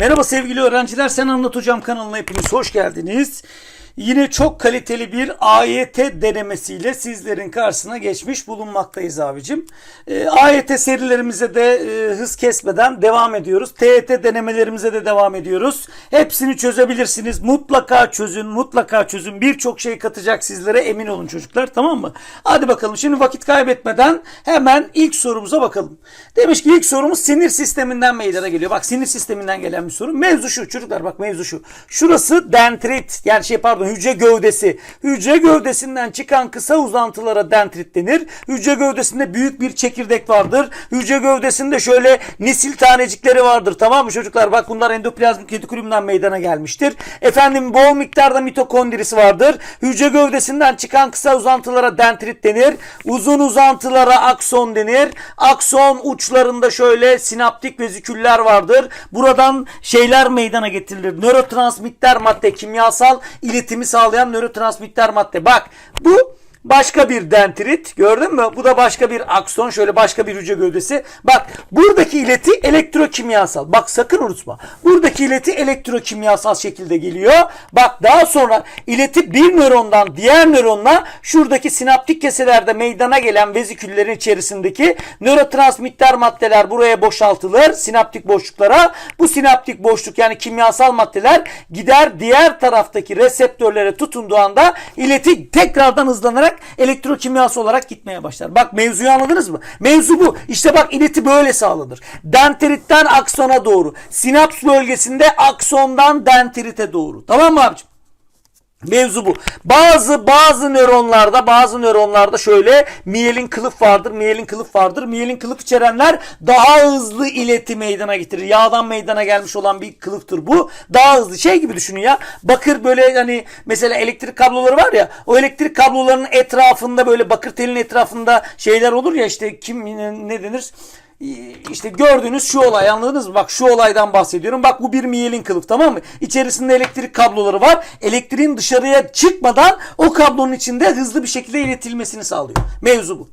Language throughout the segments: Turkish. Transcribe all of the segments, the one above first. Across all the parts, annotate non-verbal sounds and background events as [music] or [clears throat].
Merhaba sevgili öğrenciler. Sen Anlat Hocam kanalına hepiniz hoş geldiniz. Yine çok kaliteli bir AYT denemesiyle sizlerin karşısına geçmiş bulunmaktayız abicim. E, AYT serilerimize de e, hız kesmeden devam ediyoruz. TET denemelerimize de devam ediyoruz. Hepsini çözebilirsiniz. Mutlaka çözün, mutlaka çözün. Birçok şey katacak sizlere emin olun çocuklar tamam mı? Hadi bakalım şimdi vakit kaybetmeden hemen ilk sorumuza bakalım. Demiş ki ilk sorumuz sinir sisteminden meydana geliyor. Bak sinir sisteminden gelen bir soru. Mevzu şu çocuklar bak mevzu şu. Şurası dendrit yani şey pardon hücre gövdesi. Hücre gövdesinden çıkan kısa uzantılara dendrit denir. Hücre gövdesinde büyük bir çekirdek vardır. Hücre gövdesinde şöyle nesil tanecikleri vardır. Tamam mı çocuklar? Bak bunlar endoplazmik retikulumdan meydana gelmiştir. Efendim bol miktarda mitokondrisi vardır. Hücre gövdesinden çıkan kısa uzantılara dendrit denir. Uzun uzantılara akson denir. Akson uçlarında şöyle sinaptik veziküller vardır. Buradan şeyler meydana getirilir. Nörotransmitter madde kimyasal iletimi sağlayan nörotransmitter madde. Bak bu Başka bir dendrit gördün mü? Bu da başka bir akson şöyle başka bir hücre gövdesi. Bak buradaki ileti elektrokimyasal. Bak sakın unutma. Buradaki ileti elektrokimyasal şekilde geliyor. Bak daha sonra ileti bir nörondan diğer nöronla şuradaki sinaptik keselerde meydana gelen veziküllerin içerisindeki nörotransmitter maddeler buraya boşaltılır. Sinaptik boşluklara. Bu sinaptik boşluk yani kimyasal maddeler gider diğer taraftaki reseptörlere tutunduğu anda ileti tekrardan hızlanarak elektrokimyası olarak gitmeye başlar. Bak mevzuyu anladınız mı? Mevzu bu. İşte bak ileti böyle sağlanır. Dendritten aksona doğru. Sinaps bölgesinde aksondan dendrite doğru. Tamam mı abicim? Mevzu bu. Bazı bazı nöronlarda bazı nöronlarda şöyle miyelin kılıf vardır. Miyelin kılıf vardır. Miyelin kılıf içerenler daha hızlı ileti meydana getirir. Yağdan meydana gelmiş olan bir kılıftır bu. Daha hızlı şey gibi düşünün ya. Bakır böyle hani mesela elektrik kabloları var ya. O elektrik kablolarının etrafında böyle bakır telin etrafında şeyler olur ya işte kim ne denir? İşte gördüğünüz şu olay anladınız mı? Bak şu olaydan bahsediyorum. Bak bu bir miyelin kılıf tamam mı? İçerisinde elektrik kabloları var. Elektriğin dışarıya çıkmadan o kablonun içinde hızlı bir şekilde iletilmesini sağlıyor. Mevzu bu.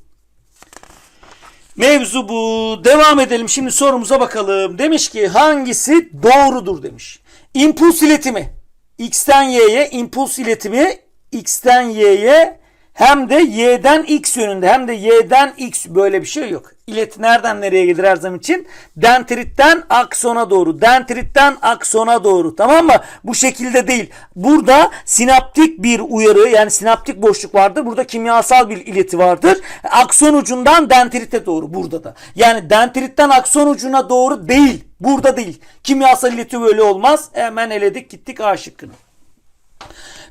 Mevzu bu. Devam edelim. Şimdi sorumuza bakalım. Demiş ki hangisi doğrudur demiş. İmpuls iletimi. X'ten Y'ye impuls iletimi X'ten Y'ye hem de y'den x yönünde hem de y'den x böyle bir şey yok. İlet nereden nereye gelir her zaman için? Dendritten aksona doğru. Dendritten aksona doğru. Tamam mı? Bu şekilde değil. Burada sinaptik bir uyarı yani sinaptik boşluk vardır. Burada kimyasal bir ileti vardır. Akson ucundan dendrite doğru burada da. Yani dendritten akson ucuna doğru değil. Burada değil. Kimyasal ileti böyle olmaz. Hemen eledik gittik A şıkkını.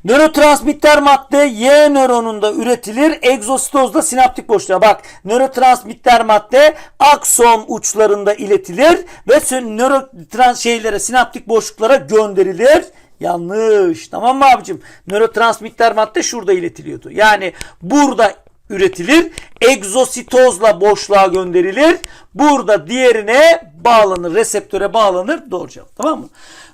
Nörotransmitter madde Y nöronunda üretilir. Egzositozda sinaptik boşluğa. Bak nörotransmitter madde akson uçlarında iletilir ve nörotrans şeylere sinaptik boşluklara gönderilir. Yanlış. Tamam mı abicim? Nörotransmitter madde şurada iletiliyordu. Yani burada üretilir. Egzositozla boşluğa gönderilir. Burada diğerine bağlanır. Reseptöre bağlanır. Doğru cevap. Tamam mı?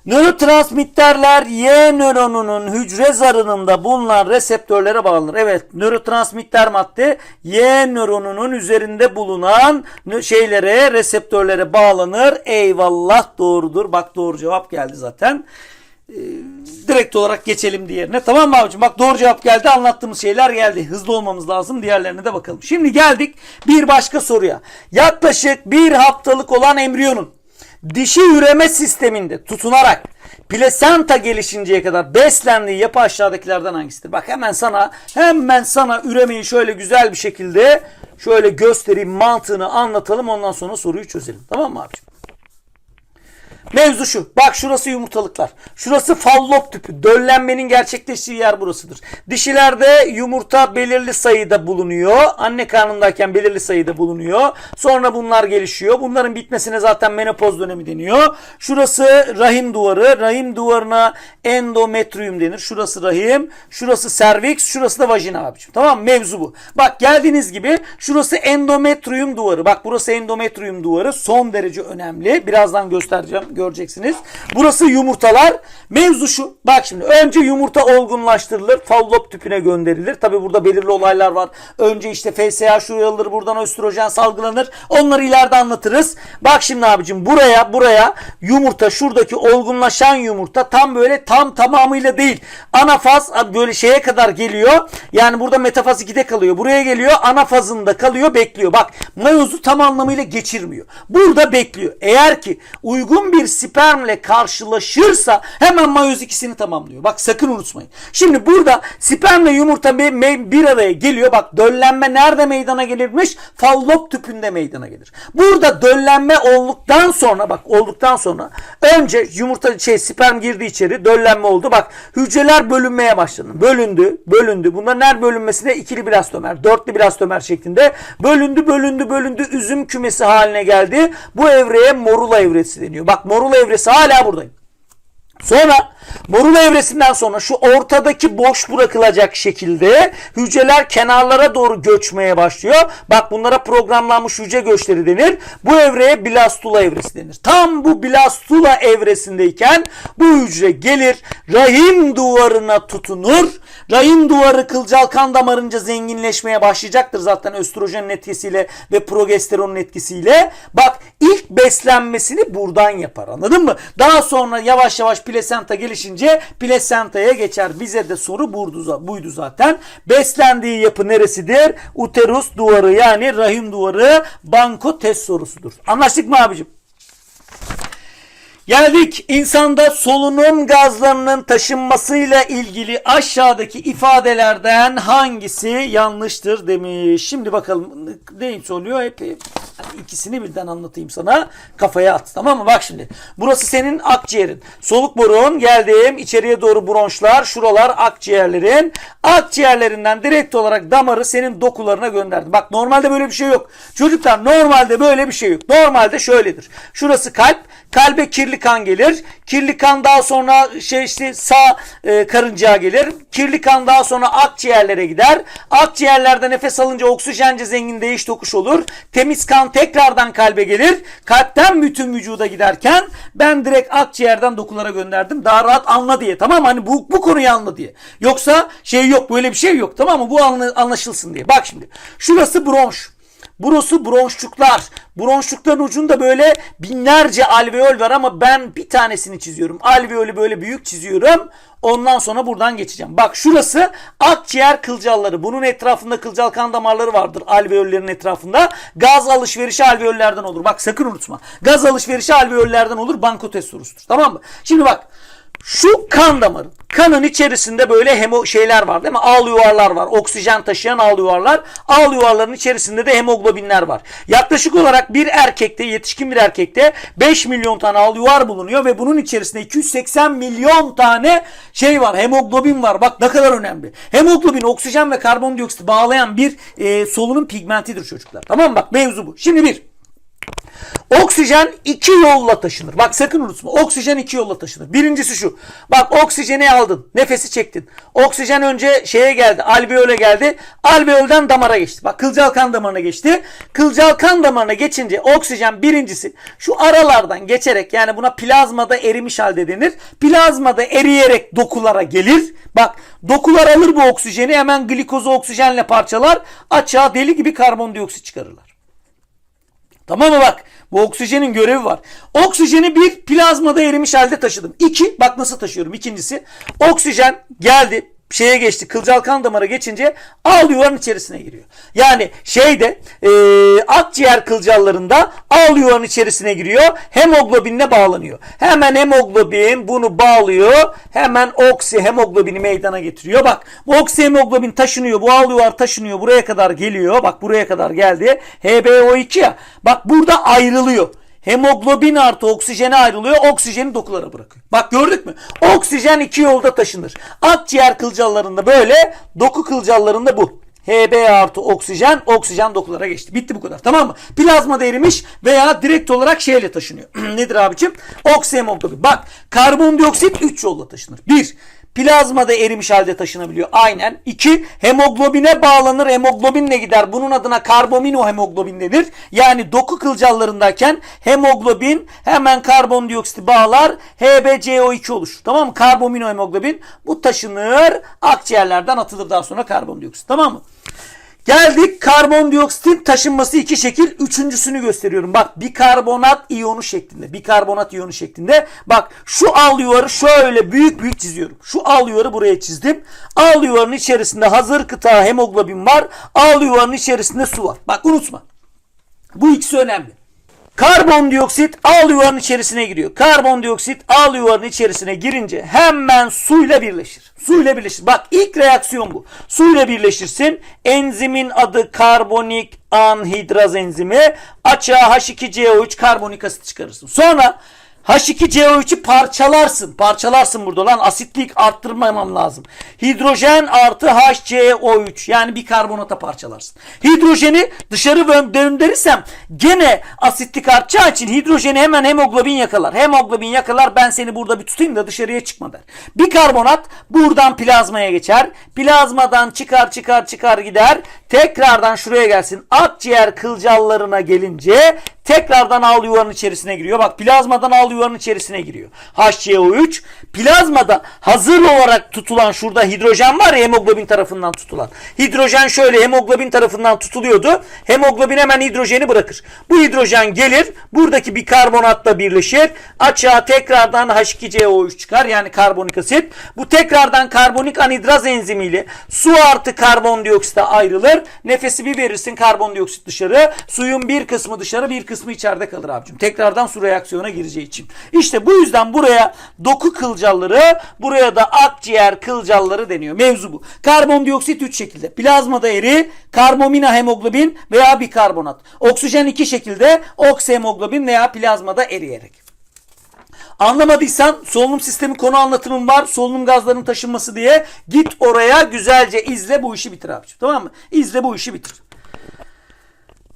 Nörotransmitterler Y nöronunun hücre zarında bulunan reseptörlere bağlanır. Evet nörotransmitter madde Y nöronunun üzerinde bulunan şeylere reseptörlere bağlanır. Eyvallah doğrudur. Bak doğru cevap geldi zaten. Ee, direkt olarak geçelim diğerine. Tamam mı abicim? Bak doğru cevap geldi. Anlattığımız şeyler geldi. Hızlı olmamız lazım. Diğerlerine de bakalım. Şimdi geldik bir başka soruya. Yaklaşık bir haftalık olan embriyonun dişi üreme sisteminde tutunarak plasenta gelişinceye kadar beslendiği yapı aşağıdakilerden hangisidir? Bak hemen sana hemen sana üremeyi şöyle güzel bir şekilde şöyle göstereyim mantığını anlatalım ondan sonra soruyu çözelim. Tamam mı abiciğim? Mevzu şu. Bak şurası yumurtalıklar. Şurası fallop tüpü. Döllenmenin gerçekleştiği yer burasıdır. Dişilerde yumurta belirli sayıda bulunuyor. Anne karnındayken belirli sayıda bulunuyor. Sonra bunlar gelişiyor. Bunların bitmesine zaten menopoz dönemi deniyor. Şurası rahim duvarı. Rahim duvarına endometrium denir. Şurası rahim. Şurası serviks. Şurası da vajina abiciğim. Tamam? Mevzu bu. Bak geldiğiniz gibi şurası endometrium duvarı. Bak burası endometrium duvarı. Son derece önemli. Birazdan göstereceğim Göreceksiniz. Burası yumurtalar. Mevzu şu. Bak şimdi önce yumurta olgunlaştırılır. Fallop tüpüne gönderilir. Tabi burada belirli olaylar var. Önce işte FSH şuraya alınır. Buradan östrojen salgılanır. Onları ileride anlatırız. Bak şimdi abicim buraya buraya yumurta şuradaki olgunlaşan yumurta tam böyle tam tamamıyla değil. Anafaz böyle şeye kadar geliyor. Yani burada metafaz 2'de kalıyor. Buraya geliyor. Anafazında kalıyor bekliyor. Bak mayozu tam anlamıyla geçirmiyor. Burada bekliyor. Eğer ki uygun bir spermle karşılaşırsa hemen mayoz ikisini tamamlıyor. Bak sakın unutmayın. Şimdi burada spermle yumurta bir, bir araya geliyor. Bak döllenme nerede meydana gelirmiş? Fallop tüpünde meydana gelir. Burada döllenme olduktan sonra bak olduktan sonra önce yumurta şey sperm girdi içeri döllenme oldu. Bak hücreler bölünmeye başladı. Bölündü, bölündü. Bunların her bölünmesine ikili blastomer, dörtlü blastomer şeklinde bölündü, bölündü, bölündü. Üzüm kümesi haline geldi. Bu evreye morula evresi deniyor. Bak morula evresi hala buradayım. Sonra morula evresinden sonra şu ortadaki boş bırakılacak şekilde hücreler kenarlara doğru göçmeye başlıyor. Bak bunlara programlanmış hücre göçleri denir. Bu evreye blastula evresi denir. Tam bu blastula evresindeyken bu hücre gelir rahim duvarına tutunur. Rahim duvarı kılcal kan damarınca zenginleşmeye başlayacaktır zaten östrojenin etkisiyle ve progesteronun etkisiyle. Bak ilk beslenmesini buradan yapar anladın mı? Daha sonra yavaş yavaş plasenta gelişince plasentaya geçer. Bize de soru buydu, buydu zaten. Beslendiği yapı neresidir? Uterus duvarı yani rahim duvarı banko test sorusudur. Anlaştık mı abicim? Geldik insanda solunum gazlarının taşınmasıyla ilgili aşağıdaki ifadelerden hangisi yanlıştır demiş. Şimdi bakalım ne soruyor hep hani ikisini birden anlatayım sana kafaya at tamam mı? Bak şimdi burası senin akciğerin. Soluk borun geldim içeriye doğru bronşlar şuralar akciğerlerin. Akciğerlerinden direkt olarak damarı senin dokularına gönderdim. Bak normalde böyle bir şey yok. Çocuklar normalde böyle bir şey yok. Normalde şöyledir. Şurası kalp. Kalbe kirli kan gelir. Kirli kan daha sonra şey işte sağ e, karıncaya gelir. Kirli kan daha sonra akciğerlere gider. Akciğerlerde nefes alınca oksijence zengin değiş tokuş olur. Temiz kan tekrardan kalbe gelir. Kalpten bütün vücuda giderken ben direkt akciğerden dokulara gönderdim. Daha rahat anla diye. Tamam? Hani bu, bu konuyu anla diye. Yoksa şey yok böyle bir şey yok. Tamam mı? Bu anla- anlaşılsın diye. Bak şimdi. Şurası bronş. Burası bronşçuklar. Bronşçukların ucunda böyle binlerce alveol var ama ben bir tanesini çiziyorum. Alveolü böyle büyük çiziyorum. Ondan sonra buradan geçeceğim. Bak şurası akciğer kılcalları. Bunun etrafında kılcal kan damarları vardır alveollerin etrafında. Gaz alışverişi alveollerden olur. Bak sakın unutma. Gaz alışverişi alveollerden olur. Bankotes sorusudur. Tamam mı? Şimdi bak. Şu kan damarı. Kanın içerisinde böyle hemo şeyler var değil mi? Ağıl yuvarlar var. Oksijen taşıyan ağıl yuvarlar. Ağıl yuvarların içerisinde de hemoglobinler var. Yaklaşık olarak bir erkekte, yetişkin bir erkekte 5 milyon tane ağıl yuvar bulunuyor ve bunun içerisinde 280 milyon tane şey var. Hemoglobin var. Bak ne kadar önemli. Hemoglobin oksijen ve karbondioksit bağlayan bir e, solunum pigmentidir çocuklar. Tamam mı? Bak mevzu bu. Şimdi bir. Oksijen iki yolla taşınır. Bak sakın unutma. Oksijen iki yolla taşınır. Birincisi şu. Bak oksijeni aldın. Nefesi çektin. Oksijen önce şeye geldi. Alveole geldi. Alveolden damara geçti. Bak kılcal kan damarına geçti. Kılcal kan damarına geçince oksijen birincisi şu aralardan geçerek yani buna plazmada erimiş halde denir. Plazmada eriyerek dokulara gelir. Bak dokular alır bu oksijeni hemen glikozu oksijenle parçalar. Açığa deli gibi karbondioksit çıkarırlar. Tamam mı bak? Bu oksijenin görevi var. Oksijeni bir plazmada erimiş halde taşıdım. İki, bak nasıl taşıyorum. İkincisi, oksijen geldi şeye geçti. Kılcal kan damara geçince ağıl yuvarın içerisine giriyor. Yani şeyde e, akciğer kılcallarında ağıl yuvarın içerisine giriyor. Hemoglobinle bağlanıyor. Hemen hemoglobin bunu bağlıyor. Hemen oksi hemoglobini meydana getiriyor. Bak bu oksi hemoglobin taşınıyor. Bu ağıl yuvar taşınıyor. Buraya kadar geliyor. Bak buraya kadar geldi. HbO2 ya. Bak burada ayrılıyor. Hemoglobin artı oksijene ayrılıyor. Oksijeni dokulara bırakıyor. Bak gördük mü? Oksijen iki yolda taşınır. Akciğer kılcallarında böyle, doku kılcallarında bu. Hb artı oksijen, oksijen dokulara geçti. Bitti bu kadar. Tamam mı? Plazmada erimiş veya direkt olarak şeyle taşınıyor. [clears throat] Nedir abicim? Oksihemoglobin. Bak karbondioksit 3 yolla taşınır. 1. plazmada erimiş halde taşınabiliyor. Aynen. 2. Hemoglobine bağlanır. Hemoglobinle gider. Bunun adına karbamino hemoglobin denir. Yani doku kılcallarındayken hemoglobin hemen karbondioksiti bağlar. HbCO2 olur. Tamam mı? Karbamino hemoglobin. Bu taşınır. Akciğerlerden atılır daha sonra karbondioksit. Tamam mı? Geldik karbondioksitin taşınması iki şekil. Üçüncüsünü gösteriyorum. Bak bikarbonat iyonu şeklinde. Bikarbonat iyonu şeklinde. Bak şu al yuvarı şöyle büyük büyük çiziyorum. Şu al yuvarı buraya çizdim. Al yuvarın içerisinde hazır kıta hemoglobin var. Al yuvarın içerisinde su var. Bak unutma. Bu ikisi önemli. Karbondioksit al yuvarın içerisine giriyor. Karbondioksit al yuvarın içerisine girince hemen suyla birleşir. Suyla birleşir. Bak ilk reaksiyon bu. Suyla birleşirsin. Enzimin adı karbonik anhidraz enzimi. Açığa H2CO3 karbonik asit çıkarırsın. Sonra H2CO3'ü parçalarsın. Parçalarsın burada lan. Asitlik arttırmamam lazım. Hidrojen artı HCO3 yani bir karbonata parçalarsın. Hidrojeni dışarı dö- döndürürsem gene asitlik artacağı için hidrojeni hemen hemoglobin yakalar. Hemoglobin yakalar ben seni burada bir tutayım da dışarıya çıkma der. Bir karbonat buradan plazmaya geçer. Plazmadan çıkar çıkar çıkar gider. Tekrardan şuraya gelsin. Akciğer kılcallarına gelince tekrardan al yuvarın içerisine giriyor. Bak plazmadan al yuvarın içerisine giriyor. HCO3 plazmada hazır olarak tutulan şurada hidrojen var ya hemoglobin tarafından tutulan. Hidrojen şöyle hemoglobin tarafından tutuluyordu. Hemoglobin hemen hidrojeni bırakır. Bu hidrojen gelir buradaki bir karbonatla birleşir. Açığa tekrardan H2CO3 çıkar yani karbonik asit. Bu tekrardan karbonik anhidraz enzimiyle su artı karbondioksite ayrılır. Nefesi bir verirsin karbondioksit dışarı. Suyun bir kısmı dışarı bir kısmı içeride kalır abicim. Tekrardan su reaksiyona gireceği için. İşte bu yüzden buraya doku kılcalları, buraya da akciğer kılcalları deniyor. Mevzu bu. Karbondioksit 3 şekilde. Plazmada eri, karbamina hemoglobin veya bikarbonat. Oksijen iki şekilde, oksihemoglobin veya plazmada eriyerek. Anlamadıysan solunum sistemi konu anlatımım var. Solunum gazlarının taşınması diye. Git oraya güzelce izle bu işi bitir abiciğim. Tamam mı? İzle bu işi bitir.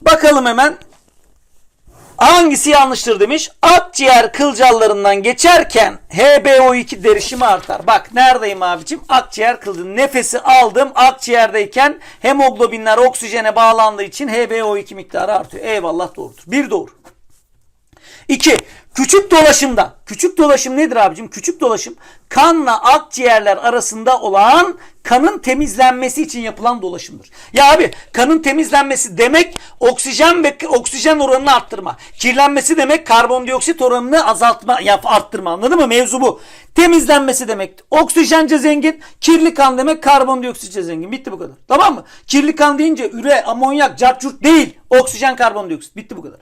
Bakalım hemen Hangisi yanlıştır demiş. Akciğer kılcallarından geçerken HbO2 derişimi artar. Bak neredeyim abicim? Akciğer kılcı. Nefesi aldım akciğerdeyken hemoglobinler oksijene bağlandığı için HbO2 miktarı artıyor. Eyvallah doğrudur. Bir doğru. İki, küçük dolaşımda. Küçük dolaşım nedir abicim? Küçük dolaşım kanla akciğerler arasında olan kanın temizlenmesi için yapılan dolaşımdır. Ya abi kanın temizlenmesi demek oksijen ve oksijen oranını arttırma. Kirlenmesi demek karbondioksit oranını azaltma, yap, arttırma. Anladın mı? Mevzu bu. Temizlenmesi demek oksijence zengin, kirli kan demek karbondioksitçe zengin. Bitti bu kadar. Tamam mı? Kirli kan deyince üre, amonyak, carçurt değil. Oksijen, karbondioksit. Bitti bu kadar.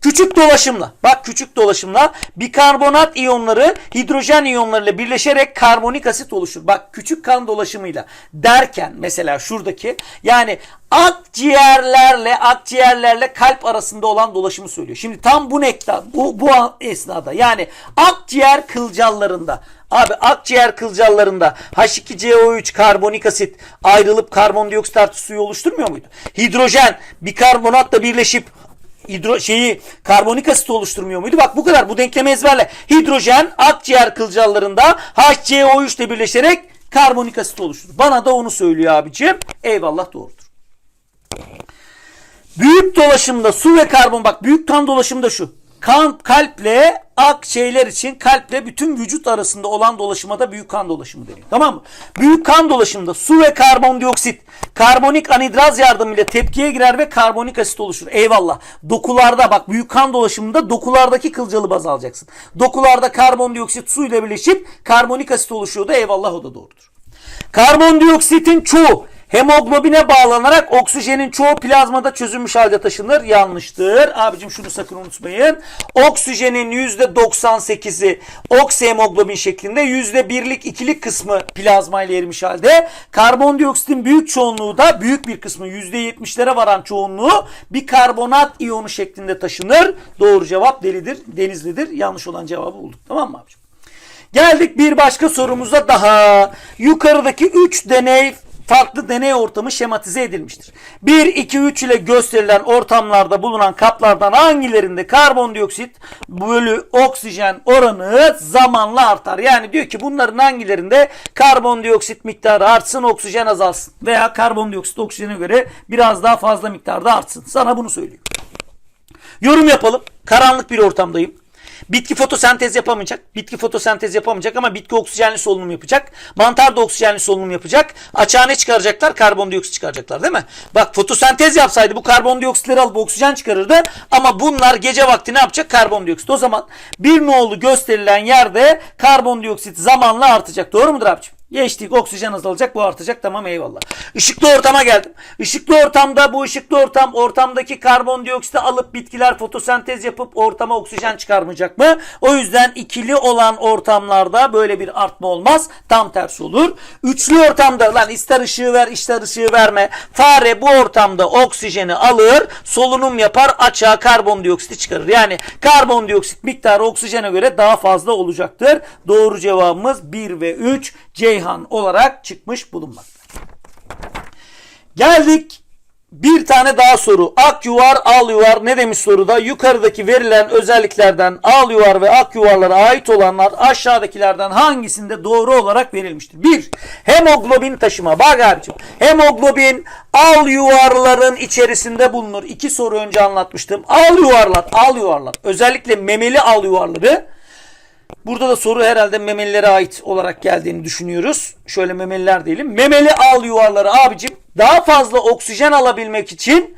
Küçük dolaşımla, bak küçük dolaşımla bikarbonat iyonları hidrojen iyonlarıyla birleşerek karbonik asit oluşur. Bak küçük kan dolaşımıyla derken mesela şuradaki yani akciğerlerle akciğerlerle kalp arasında olan dolaşımı söylüyor. Şimdi tam bu nektar bu, bu esnada yani akciğer kılcallarında Abi akciğer kılcallarında H2CO3 karbonik asit ayrılıp karbondioksit artı suyu oluşturmuyor muydu? Hidrojen bikarbonatla birleşip hidro şeyi karbonik asit oluşturmuyor muydu? Bak bu kadar. Bu denklemi ezberle. Hidrojen akciğer kılcallarında HCO3 ile birleşerek karbonik asit oluşturur. Bana da onu söylüyor abicim. Eyvallah doğrudur. Büyük dolaşımda su ve karbon bak büyük kan dolaşımda şu. Kan kalple ak şeyler için kalple bütün vücut arasında olan dolaşıma da büyük kan dolaşımı deniyor. Tamam mı? Büyük kan dolaşımında su ve karbondioksit karbonik anhidraz yardımıyla tepkiye girer ve karbonik asit oluşur. Eyvallah. Dokularda bak büyük kan dolaşımında dokulardaki kılcalı baz alacaksın. Dokularda karbondioksit su ile birleşip karbonik asit oluşuyordu. Eyvallah o da doğrudur. Karbondioksitin çoğu hemoglobine bağlanarak oksijenin çoğu plazmada çözülmüş halde taşınır. Yanlıştır. Abicim şunu sakın unutmayın. Oksijenin %98'i oksihemoglobin şeklinde %1'lik ikilik kısmı plazma ile erimiş halde. Karbondioksitin büyük çoğunluğu da büyük bir kısmı %70'lere varan çoğunluğu bir karbonat iyonu şeklinde taşınır. Doğru cevap delidir, denizlidir. Yanlış olan cevabı bulduk. Tamam mı abicim? Geldik bir başka sorumuza daha. Yukarıdaki 3 deney farklı deney ortamı şematize edilmiştir. 1, 2, 3 ile gösterilen ortamlarda bulunan kaplardan hangilerinde karbondioksit bölü oksijen oranı zamanla artar? Yani diyor ki bunların hangilerinde karbondioksit miktarı artsın, oksijen azalsın veya karbondioksit oksijene göre biraz daha fazla miktarda artsın. Sana bunu söylüyor. Yorum yapalım. Karanlık bir ortamdayım. Bitki fotosentez yapamayacak. Bitki fotosentez yapamayacak ama bitki oksijenli solunum yapacak. Mantar da oksijenli solunum yapacak. Açığa ne çıkaracaklar? Karbondioksit çıkaracaklar değil mi? Bak fotosentez yapsaydı bu karbondioksitleri alıp oksijen çıkarırdı. Ama bunlar gece vakti ne yapacak? Karbondioksit. O zaman bir nolu gösterilen yerde karbondioksit zamanla artacak. Doğru mudur abicim? Geçtik oksijen azalacak bu artacak tamam eyvallah. Işıklı ortama geldim. Işıklı ortamda bu ışıklı ortam ortamdaki karbondioksiti alıp bitkiler fotosentez yapıp ortama oksijen çıkarmayacak mı? O yüzden ikili olan ortamlarda böyle bir artma olmaz. Tam tersi olur. Üçlü ortamda lan ister ışığı ver ister ışığı verme. Fare bu ortamda oksijeni alır solunum yapar açığa karbondioksiti çıkarır. Yani karbondioksit miktarı oksijene göre daha fazla olacaktır. Doğru cevabımız 1 ve 3 Ceyhan olarak çıkmış bulunmakta. Geldik bir tane daha soru. Ak yuvar, al yuvar ne demiş soruda? Yukarıdaki verilen özelliklerden al yuvar ve ak yuvarlara ait olanlar aşağıdakilerden hangisinde doğru olarak verilmiştir? 1. Hemoglobin taşıma. Bak abicim. Hemoglobin al yuvarların içerisinde bulunur. İki soru önce anlatmıştım. Al yuvarlar, al yuvarlar. Özellikle memeli al yuvarları Burada da soru herhalde memelilere ait olarak geldiğini düşünüyoruz. Şöyle memeliler diyelim. Memeli al yuvarları abicim daha fazla oksijen alabilmek için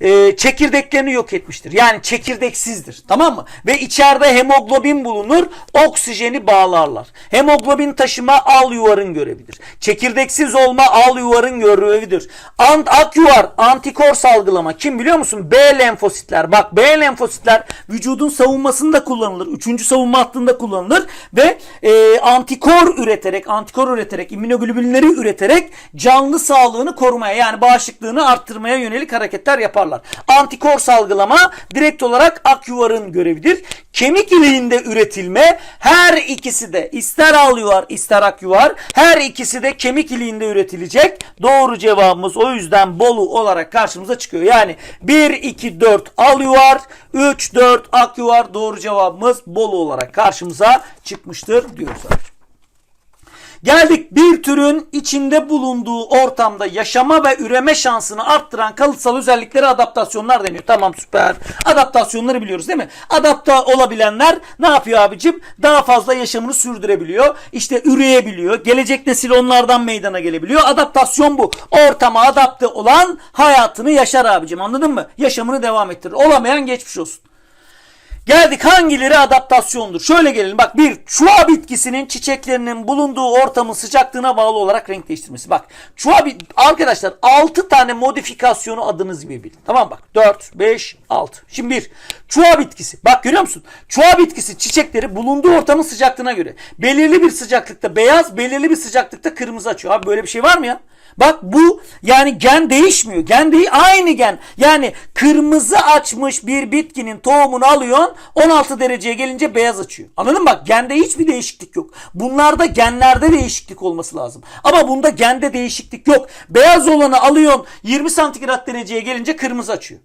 e, çekirdeklerini yok etmiştir. Yani çekirdeksizdir. Tamam mı? Ve içeride hemoglobin bulunur. Oksijeni bağlarlar. Hemoglobin taşıma al yuvarın görevidir. Çekirdeksiz olma al yuvarın görevidir. Ant, ak yuvar antikor salgılama. Kim biliyor musun? B lenfositler. Bak B lenfositler vücudun savunmasında kullanılır. Üçüncü savunma hattında kullanılır. Ve e, antikor üreterek, antikor üreterek, immünoglobülinleri üreterek canlı sağlığını korumaya yani bağışıklığını arttırmaya yönelik hareketler yapar yaparlar. Antikor salgılama direkt olarak ak yuvarın görevidir. Kemik iliğinde üretilme her ikisi de ister al yuvar ister ak yuvar her ikisi de kemik iliğinde üretilecek. Doğru cevabımız o yüzden Bolu olarak karşımıza çıkıyor. Yani 1, 2, 4 al yuvar 3, 4 ak yuvar doğru cevabımız Bolu olarak karşımıza çıkmıştır diyoruz. Geldik bir türün içinde bulunduğu ortamda yaşama ve üreme şansını arttıran kalıtsal özellikleri adaptasyonlar deniyor. Tamam süper. Adaptasyonları biliyoruz değil mi? Adapta olabilenler ne yapıyor abicim? Daha fazla yaşamını sürdürebiliyor. İşte üreyebiliyor. Gelecek nesil onlardan meydana gelebiliyor. Adaptasyon bu. Ortama adapte olan hayatını yaşar abicim anladın mı? Yaşamını devam ettirir. Olamayan geçmiş olsun. Geldik hangileri adaptasyondur? Şöyle gelelim. Bak bir çuha bitkisinin çiçeklerinin bulunduğu ortamın sıcaklığına bağlı olarak renk değiştirmesi. Bak çuha arkadaşlar 6 tane modifikasyonu adınız gibi bilin. Tamam bak 4, 5, 6. Şimdi bir çuha bitkisi. Bak görüyor musun? Çuha bitkisi çiçekleri bulunduğu ortamın sıcaklığına göre belirli bir sıcaklıkta beyaz, belirli bir sıcaklıkta kırmızı açıyor. Abi böyle bir şey var mı ya? Bak bu yani gen değişmiyor. Gen değil aynı gen. Yani kırmızı açmış bir bitkinin tohumunu alıyorsun 16 dereceye gelince beyaz açıyor. Anladın mı? Bak gende hiçbir değişiklik yok. Bunlarda genlerde değişiklik olması lazım. Ama bunda gende değişiklik yok. Beyaz olanı alıyorsun 20 santigrat dereceye gelince kırmızı açıyor.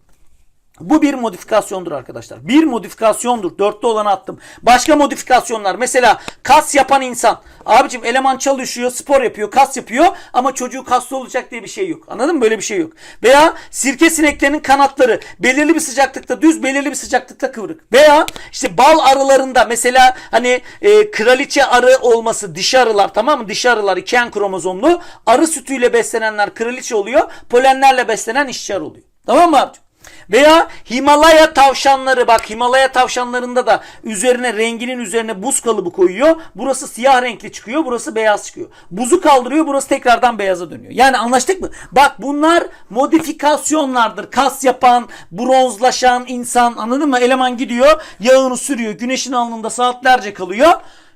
Bu bir modifikasyondur arkadaşlar. Bir modifikasyondur. Dörtte olanı attım. Başka modifikasyonlar. Mesela kas yapan insan. Abicim eleman çalışıyor, spor yapıyor, kas yapıyor ama çocuğu kaslı olacak diye bir şey yok. Anladın mı? Böyle bir şey yok. Veya sirke sineklerinin kanatları belirli bir sıcaklıkta düz, belirli bir sıcaklıkta kıvrık. Veya işte bal arılarında mesela hani e, kraliçe arı olması dişi arılar tamam mı? Dişi arılar iki en kromozomlu. Arı sütüyle beslenenler kraliçe oluyor. Polenlerle beslenen işçi arı oluyor. Tamam mı abicim? Veya Himalaya tavşanları bak Himalaya tavşanlarında da üzerine renginin üzerine buz kalıbı koyuyor. Burası siyah renkli çıkıyor. Burası beyaz çıkıyor. Buzu kaldırıyor. Burası tekrardan beyaza dönüyor. Yani anlaştık mı? Bak bunlar modifikasyonlardır. Kas yapan, bronzlaşan insan anladın mı? Eleman gidiyor yağını sürüyor. Güneşin alnında saatlerce kalıyor.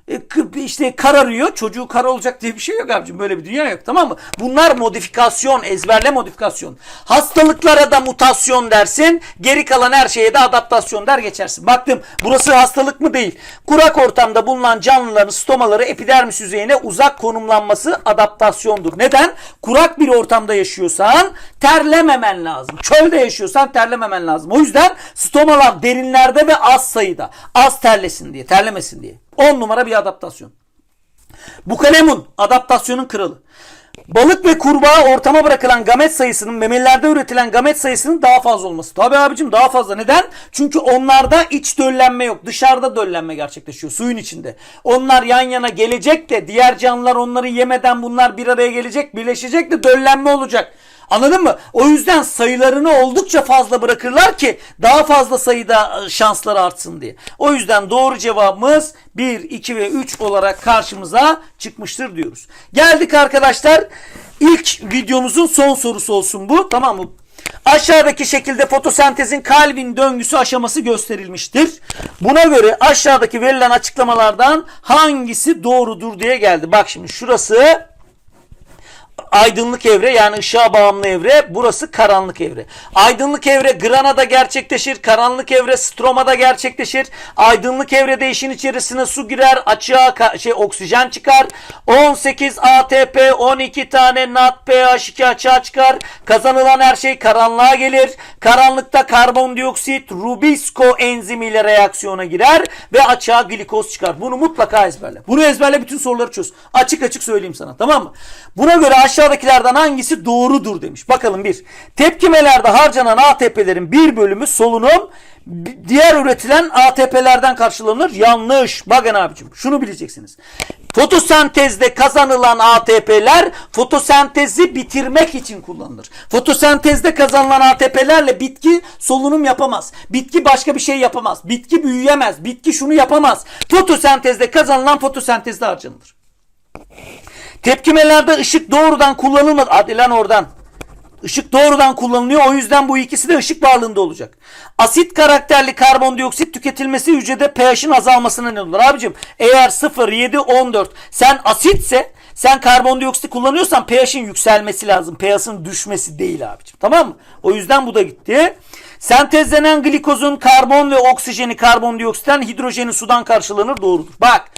E, işte kararıyor. Çocuğu kara olacak diye bir şey yok abicim. Böyle bir dünya yok tamam mı? Bunlar modifikasyon, ezberle modifikasyon. Hastalıklara da mutasyon dersin. Geri kalan her şeye de adaptasyon der geçersin. Baktım burası hastalık mı değil. Kurak ortamda bulunan canlıların stomaları epidermis yüzeyine uzak konumlanması adaptasyondur. Neden? Kurak bir ortamda yaşıyorsan terlememen lazım. Çölde yaşıyorsan terlememen lazım. O yüzden stomalar derinlerde ve az sayıda. Az terlesin diye, terlemesin diye. 10 numara bir adaptasyon. Bukalemun adaptasyonun kralı. Balık ve kurbağa ortama bırakılan gamet sayısının memelilerde üretilen gamet sayısının daha fazla olması. Tabii abicim daha fazla. Neden? Çünkü onlarda iç döllenme yok. Dışarıda döllenme gerçekleşiyor suyun içinde. Onlar yan yana gelecek de diğer canlılar onları yemeden bunlar bir araya gelecek, birleşecek de döllenme olacak. Anladın mı? O yüzden sayılarını oldukça fazla bırakırlar ki daha fazla sayıda e, şansları artsın diye. O yüzden doğru cevabımız 1, 2 ve 3 olarak karşımıza çıkmıştır diyoruz. Geldik arkadaşlar. İlk videomuzun son sorusu olsun bu. Tamam mı? Aşağıdaki şekilde fotosentezin Calvin döngüsü aşaması gösterilmiştir. Buna göre aşağıdaki verilen açıklamalardan hangisi doğrudur diye geldi. Bak şimdi şurası aydınlık evre yani ışığa bağımlı evre. Burası karanlık evre. Aydınlık evre granada gerçekleşir. Karanlık evre stromada gerçekleşir. Aydınlık evrede işin içerisine su girer. Açığa şey oksijen çıkar. 18 ATP 12 tane NAD pH2 açığa çıkar. Kazanılan her şey karanlığa gelir. Karanlıkta karbondioksit Rubisco enzimiyle reaksiyona girer ve açığa glikoz çıkar. Bunu mutlaka ezberle. Bunu ezberle bütün soruları çöz. Açık açık söyleyeyim sana tamam mı? Buna göre aşağıdakilerden hangisi doğrudur demiş. Bakalım bir. Tepkimelerde harcanan ATP'lerin bir bölümü solunum diğer üretilen ATP'lerden karşılanır. Yanlış. Bakın abicim şunu bileceksiniz. Fotosentezde kazanılan ATP'ler fotosentezi bitirmek için kullanılır. Fotosentezde kazanılan ATP'lerle bitki solunum yapamaz. Bitki başka bir şey yapamaz. Bitki büyüyemez. Bitki şunu yapamaz. Fotosentezde kazanılan fotosentezde harcanır. Tepkimelerde ışık doğrudan kullanılmaz. Hadi lan oradan. Işık doğrudan kullanılıyor. O yüzden bu ikisi de ışık varlığında olacak. Asit karakterli karbondioksit tüketilmesi hücrede pH'in azalmasına neden olur. Abicim eğer 0, 7, 14 sen asitse sen karbondioksit kullanıyorsan pH'in yükselmesi lazım. pH'in düşmesi değil abicim. Tamam mı? O yüzden bu da gitti. Sentezlenen glikozun karbon ve oksijeni karbondioksitten hidrojeni sudan karşılanır doğrudur. Bak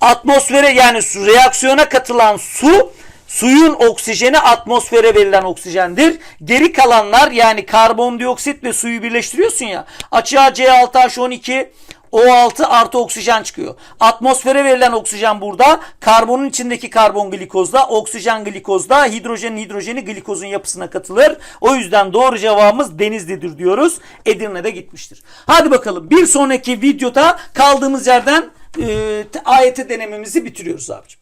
atmosfere yani su, reaksiyona katılan su Suyun oksijeni atmosfere verilen oksijendir. Geri kalanlar yani karbondioksit ve suyu birleştiriyorsun ya. Açığa C6H12 O6 artı oksijen çıkıyor. Atmosfere verilen oksijen burada. Karbonun içindeki karbon glikozda, oksijen glikozda, hidrojenin hidrojeni glikozun yapısına katılır. O yüzden doğru cevabımız Denizli'dir diyoruz. Edirne'de gitmiştir. Hadi bakalım bir sonraki videoda kaldığımız yerden e, AYT denememizi bitiriyoruz abicim.